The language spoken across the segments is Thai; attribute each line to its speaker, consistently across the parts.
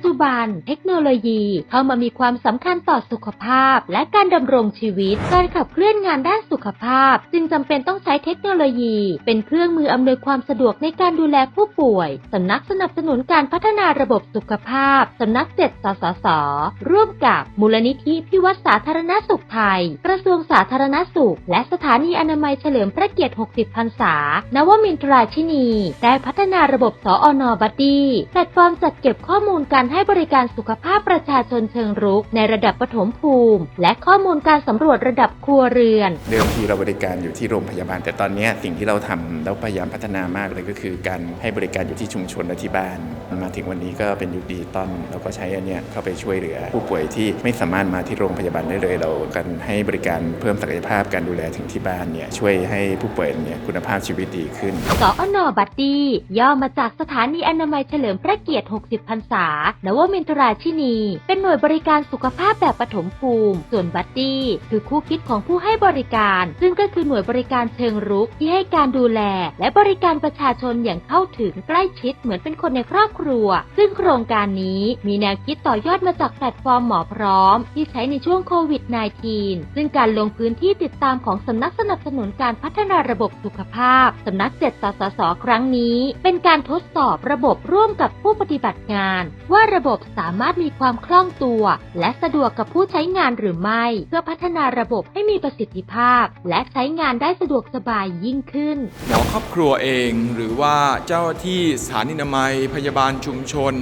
Speaker 1: certo บัน เทคโนโลยีเข้ามามีความสำคัญต่อสุขภาพ และการดำรงชีวิต การขับเคลื่อนงานด้านสุขภาพ จึงจำเป็นต้องใช้เทคโนโลยี เป็นเครื่องมืออำนวยความสะดวกในการดูแลผู้ป่วยสำนักสนับสนุนการพัฒนาระบบสุขภาพสำนักเจ็ดสสส ร่วมกับมูลนิธิพิวัตรสาธารณสุขไทย กระทรวงสาธารณสุข และสถานีอนามัยเฉลิมพระเกียรติ 60 พรรษา นวมินทราชินี ได้พัฒนาระบบสออนบัดดี้แพลตฟอร์มจัดเก็บข้อมูลการให้บริการสุขภาพประชาชนเชิงรุก ในระดับปฐมภูมิ และข้อมูลการสำรวจระดับครัวเรือน
Speaker 2: เดิมทีเราบริการอยู่ที่โรงพยาบาล แต่ตอนเนี้ยสิ่งที่เราทำเราพยายามพัฒนามากเลยก็คือ การให้บริการอยู่ที่ชุมชนและที่บ้าน มาถึงวันนี้ก็เป็นยุคดิจิตอลเราก็ใช้อันเนี้ยเข้าไปช่วยเหลือ ผู้ป่วยที่ไม่สามารถมาที่โรงพยาบาลได้เลย เรากันให้บริการเพิ่มศักยภาพการดูแลถึงที่บ้านเนี่ยช่วยให้ผู้ป่วยเนี่ยคุณภาพชีวิตดีขึ้น
Speaker 1: สอนอบัดดี้ย่อมาจากสถานีอนามัยเฉลิมพระเกียรติ 60 พรรษานวมินทราชินี เป็นหน่วยบริการสุขภาพแบบปฐมภูมิ ส่วนบัดดี้คือคู่คิดของผู้ให้บริการ ซึ่งก็คือหน่วยบริการเชิงรุกที่ให้การดูแล และบริการประชาชนอย่างเข้าถึงใกล้ชิดเหมือนเป็นคนในครอบครัว ซึ่งโครงการนี้มีแนวคิดต่อยอดมาจากแพลตฟอร์มหมอพร้อม ที่ใช้ในช่วงโควิด -19 ซึ่งการลงพื้นที่ติดตามของสำนักสนับสนุนการพัฒนาระบบสุขภาพสำนักเจ็ดสสสครั้งนี้ เป็นการทดสอบระบบร่วมกับผู้ปฏิบัติงาน ว่าระระบบสามารถมีความคล่องตัว และสะดวกกับผู้ใช้งานหรือไม่ เพื่อพัฒนาระบบให้มีประสิทธิภาพ และใช้งานได้สะดวกสบายยิ่งขึ้น
Speaker 3: หมอครอบครัวเอง หรือว่าเจ้าที่สถานีนามัย พยาบาลชุมชน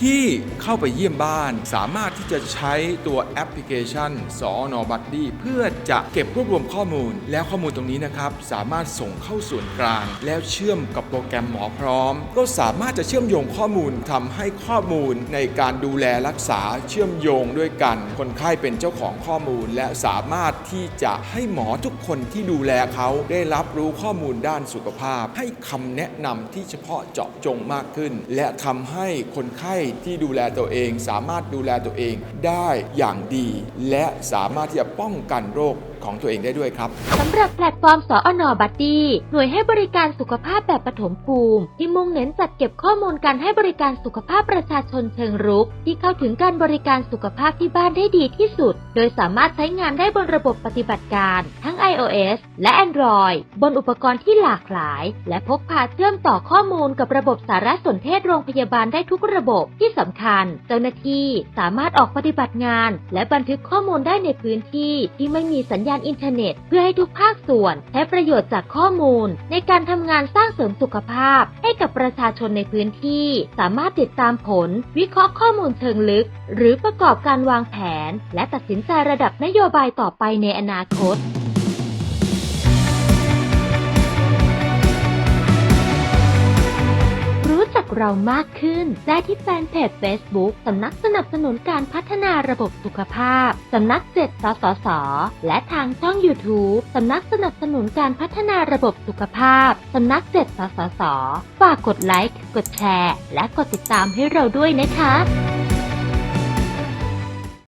Speaker 3: ที่เข้าไปเยี่ยมบ้าน สามารถที่จะใช้ตัวแอปพลิเคชันสอนอบัตดี้เพื่อจะเก็บรวบรวมข้อมูล แล้วข้อมูลตรงนี้นะครับ สามารถส่งเข้าส่วนกลาง แล้วเชื่อมกับโปรแกรมหมอพร้อม ก็สามารถจะเชื่อมโยงข้อมูลทำให้ข้อมูลในการดูแลรักษาเชื่อมโยงด้วยกัน คนไข้เป็นเจ้าของข้อมูล และสามารถที่จะให้หมอทุกคนที่ดูแลเขาได้รับรู้ข้อมูลด้านสุขภาพ ให้คำแนะนำที่เฉพาะเจาะจงมากขึ้น และทำให้คนไข้ที่ดูแลตัวเอง สามารถดูแลตัวเองได้อย่างดี และสามารถที่จะป้องกันโรค ของตัวเองได้ด้วยครับ
Speaker 1: สำหรับแพลตฟอร์มสอนอบัตตี้หน่วยให้บริการสุขภาพแบบปฐมภูมิ ที่มุ่งเน้นจัดเก็บข้อมูลการให้บริการสุขภาพประชาชนเชิงรุก ที่เข้าถึงการบริการสุขภาพที่บ้านได้ดีที่สุด โดยสามารถใช้งานได้บนระบบปฏิบัติการ ทั้ง iOS และ Android บนอุปกรณ์ที่หลากหลาย และพกพาเชื่อมต่อข้อมูลกับระบบสารสนเทศโรงพยาบาลได้ทุกระบบที่สำคัญ เจ้าหน้าที่สามารถออกปฏิบัติงาน และบันทึกข้อมูลได้ในพื้นที่ที่ไม่มีสัญญาณอินเทอร์เน็ต เพื่อให้ทุกภาคส่วนใช้ประโยชน์จากข้อมูล ในการทำงานสร้างเสริมสุขภาพ ให้กับประชาชนในพื้นที่ สามารถติดตามผล วิเคราะห์ข้อมูลเชิงลึก หรือประกอบการวางแผน และตัดสินใจระดับนโยบายต่อไปในอนาคต เรามากขึ้น ได้ที่แฟนเพจ Facebook สำนักสนับสนุนการพัฒนาระบบสุขภาพ สำนักเจ็ดสสส และทางช่อง YouTube สำนักสนับสนุนการพัฒนาระบบสุขภาพ สำนักเจ็ดสสส ฝากกดไลค์ กดแชร์ และกดติดตามให้เราด้วยนะคะ